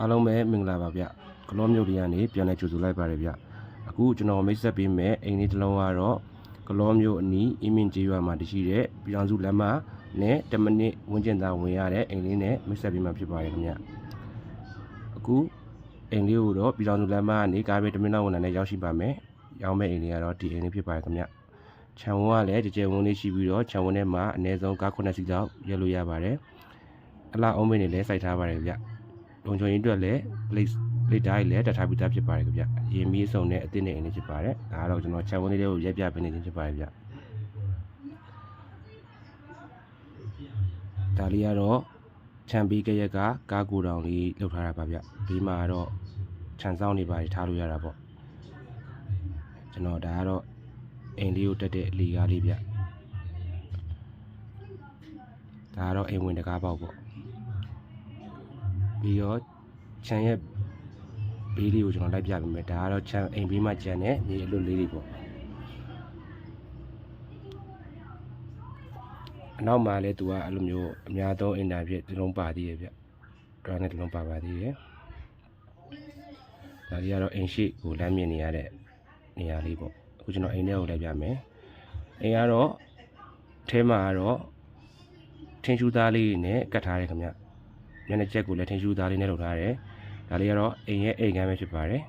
အားလုံးပဲမင်္ဂလာပါဗျကလောမြို့တွေကနေပြန်လည်ကြိုဆိုလိုက်ပါတယ်ဗျအခုကျွန်တော်မိတ်ဆက်ပေးမယ်အိမ်လေးတစ်လုံးကတော့ကလောမြို့အနီးအင်းမင်ကျေးရွာမှာတရှိတဲ့ပြည်တော်စုလမ်းမနဲ့10မိနစ်ဝန်းကျင်သာဝင်ရတဲ့အိမ်လေးနဲ့မိတ်ဆက်ပေးမှာဖြစ်ပါတယ်ခင်ဗျအခုအိမ်လေးကိုတော့ပြည်တော်စုလမ်းမကနေကားပဲ10မိနစ်လောက်ဝင်လာနဲ့ရောက်ရှိပါမယ်ရောက်မဲ့အိမ်လေးကတော့ဒီအိမ်လေးဖြစ်ပါတယ်ခင်ဗျခြံဝန်းကလည်းကြကြဝန်းလေးရှိပြီးတော့ခြံဝန်းထဲမှာအနည်းဆုံးကား9စီးလောက်ရက်လို့ရပါတယ်အလားအုံးမင်းတွေလည်းစိုက်ထားပါတယ်ဗျ လုံခြုံရေးအတွက်လည်း place plate တိုင်းလည်းတတ်ထားပြီးသားဖြစ်ပါတယ်ခင်ဗျ။ရေမီးစုံနဲ့အသစ်နဲ့အင်းလေးဖြစ်ပါတယ်။ဒါကတော့ကျွန်တော်ခြံဝန်းလေးတွေကိုရက်ပြပေးနေခြင်းဖြစ်ပါတယ်ဗျ။ဒါလေးကတော့ခြံပြီးကရက်ကကားကိုတောင်လေးလှုပ်ထားတာပါဗျ။ဘေးမှာကတော့ခြံစောင်းနေပါထားလို့ရတာပေါ့။ကျွန်တော်ဒါကတော့အိမ်လေးကိုတက်တဲ့လီကားလေးဗျ။ဒါကတော့အိမ်ဝင်တကားပေါက်ပေါ့။ ပြီးတော့ခြံရဲ့ဘေးလေးကိုကျွန်တော်လိုက်ပြပေးမယ်ဒါကတော့ခြံအိမ်ဘေးမှာခြံနဲ့မြေအလွတ်လေးတွေပေါ့အနောက်မှာလည်းသူကအဲ့လိုမျိုးအများသုံးအင်တာဖြစ်ဒီလုံးပါသေးရဲ့ဗျဒရာနဲ့ဒီလုံးပါပါသေးရဲ့ဒါကြီးကတော့အိမ်ရှိကိုလမ်းမြင်နေရတဲ့နေရာလေးပေါ့အခုကျွန်တော်အိမ်ထဲကိုလိုက်ပြမယ်အိမ်ကတော့အဲမှာကတော့ထင်းရှူးသားလေးနဲ့ကတ်ထားတယ်ခင်ဗျ မျက်နှာချက်ကိုလည်းထင်းရှူးသားလေးနဲ့လုပ်ထားတယ်။ဒါလေးကတော့အိမ်ရဲ့အိမ်ကမ်းပဲဖြစ်ပါတယ်။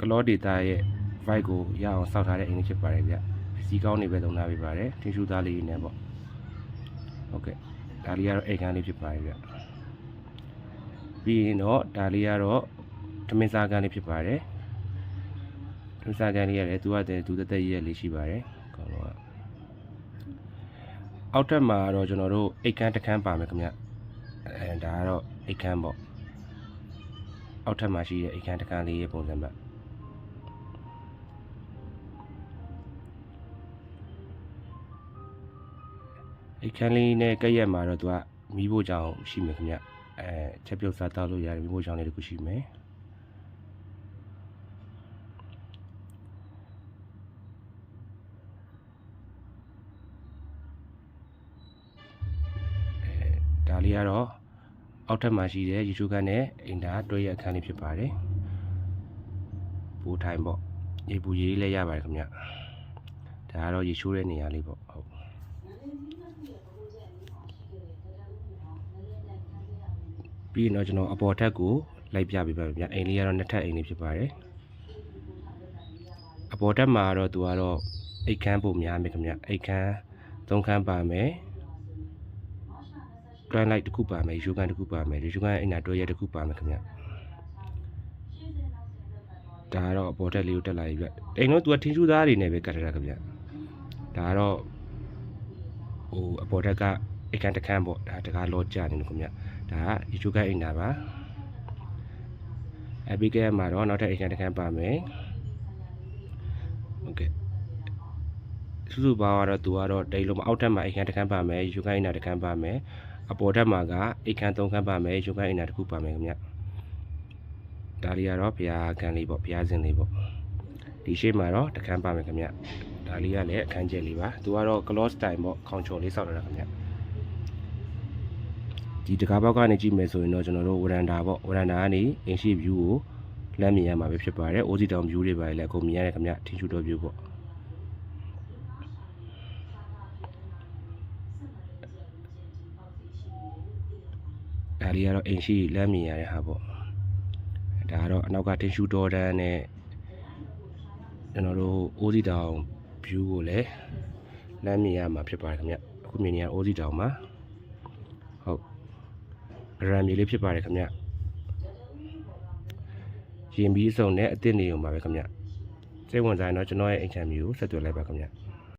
ကလောဒေတာရဲ့ vibe ကိုရအောင်စောက်ထားတဲ့အိမ်လေးဖြစ်ပါတယ်ဗျ။စီကောင်းနေပဲသုံးထားပေးပါတယ်။ထင်းရှူးသားလေးနဲ့ပေါ့။ဟုတ်ကဲ့။ဒါလေးကတော့အိမ်ကမ်းလေးဖြစ်ပါတယ်ဗျ။ပြီးရင်တော့ဒါလေးကတော့ဓမင်းစားကန်းလေးဖြစ်ပါတယ်။ဓမင်းစားကန်းလေးရတယ်သူကတည်းသူတက်တက်ရရလေးရှိပါတယ်။ကောင်းတော့ အောက်ထပ်မှာတော့ကျွန်တော်တို့အိတ်ခမ်းတစ်ခမ်းပါမယ်ခင်ဗျအဲဒါကတော့အိတ်ခမ်းပေါ့အောက်ထပ်မှာရှိတဲ့အိတ်ခမ်းတစ်ခမ်းလေးရဲ့ပုံစံပဲအိတ်ခမ်းလေးနဲ့ကက်ရက်မှာတော့သူကမီးဖို့ကြောင်ရှိမယ်ခင်ဗျအဲချက်ပြုတ်စားတောက်လို့ရတယ်မီးဖို့ကြောင်လေးတစ်ခုရှိမယ် ဒါလေးကတော့အောက်ထပ်မှာရှိတဲ့ရေချိုးခန်းနဲ့အင်တာတွဲရအခန်းလေးဖြစ်ပါတယ်ပိုးထိုင်ပေါ့ရေပူရေးလည်းရပါတယ်ခင်ဗျဒါကတော့ရေချိုးတဲ့နေရာလေးပေါ့ဟုတ်ပြီးရင်တော့ကျွန်တော်အပေါ်ထပ်ကိုလိုက်ပြပေးပါမယ်ဗျအိမ်လေးကတော့နှစ်ထပ်အိမ်လေးဖြစ်ပါတယ်အပေါ်ထပ်မှာတော့သူကတော့အိတ်ခမ်းပုံများမယ်ခင်ဗျအိတ်ခမ်းသုံးခမ်းပါမယ် grind light တစ်ခုပါမယ်ယူကန်တစ်ခုပါမယ်ယူကန်အိမ်နာတွဲရဲတစ်ခုပါမယ်ခင်ဗျဒါကတော့အပေါ်တက်လေးကိုတက်လာပြီဗျအိမ်တော့သူကထင်းချူသားတွေနဲ့ပဲကတ်ထားတာခင်ဗျဒါကတော့ဟိုအပေါ်တက်ကအိမ်ကန်တစ်ခန်းပေါ့ဒါတကားလောကြနေလို့ခင်ဗျဒါကယူကန်အိမ်နာပါအပီကဲမှာတော့နောက်ထပ်အိမ်ကန်တစ်ခန်းပါမယ်ဟုတ်ကဲ့စုစုပေါင်းကတော့သူကတော့တိတ်လုံးမအောက်ထပ်မှာအိမ်ခန်းတစ်ခန်းပါမယ်ယူခိုင်းအိမ်နာတစ်ခန်းပါမယ် အပေါ်ထပ်မှာကအိမ်ခန်းသုံးခန်းပါမယ်ယူခိုင်းအိမ်နာတစ်ခုပါမယ်ခင်ဗျဒါလေးကတော့ဘုရားကန်လေးပေါ့ဘုရားရှင်လေးပေါ့ဒီရှေ့မှာတော့တစ်ခန်းပါမယ်ခင်ဗျဒါလေးကလည်းအခန်းကျက်လေးပါသူကတော့ close time ပေါ့ခေါင်ချော်လေးစောက်လာတာခင်ဗျဒီတကားဘောက်ကနေကြည့်မယ်ဆိုရင်တော့ကျွန်တော်တို့ဝရန်တာပေါ့ဝရန်တာကနေအင်ရှိ view ကိုလမ်းမြင်ရမှာပဲဖြစ်ပါတယ်အိုးစီတောင် view တွေပါလေအကုန်မြင်ရတယ်ခင်ဗျထင်းချူတော် view ပေါ့ ဒါလေးကတော့အိမ်ရှိလမ်းမြင်ရတဲ့ဟာပေါ့ဒါကတော့အနောက်ကတင်ရှူတော်တန်းနဲ့ကျွန်တော်တို့အိုးစီတောင် view ကိုလည်းလမ်းမြင်ရမှာဖြစ်ပါတယ်ခင်ဗျအခုမြင်နေရအိုးစီတောင်မှာဟုတ်ရမ်မြေလေးဖြစ်ပါတယ်ခင်ဗျရင်ပြီးစုံနဲ့အစ်စ်နေုံပါပဲခင်ဗျစိတ်ဝင်စားရင်တော့ကျွန်တော်ရဲ့အိမ်ချမ်းမျိုးကိုဆက်သွယ်လိုက်ပါခင်ဗျ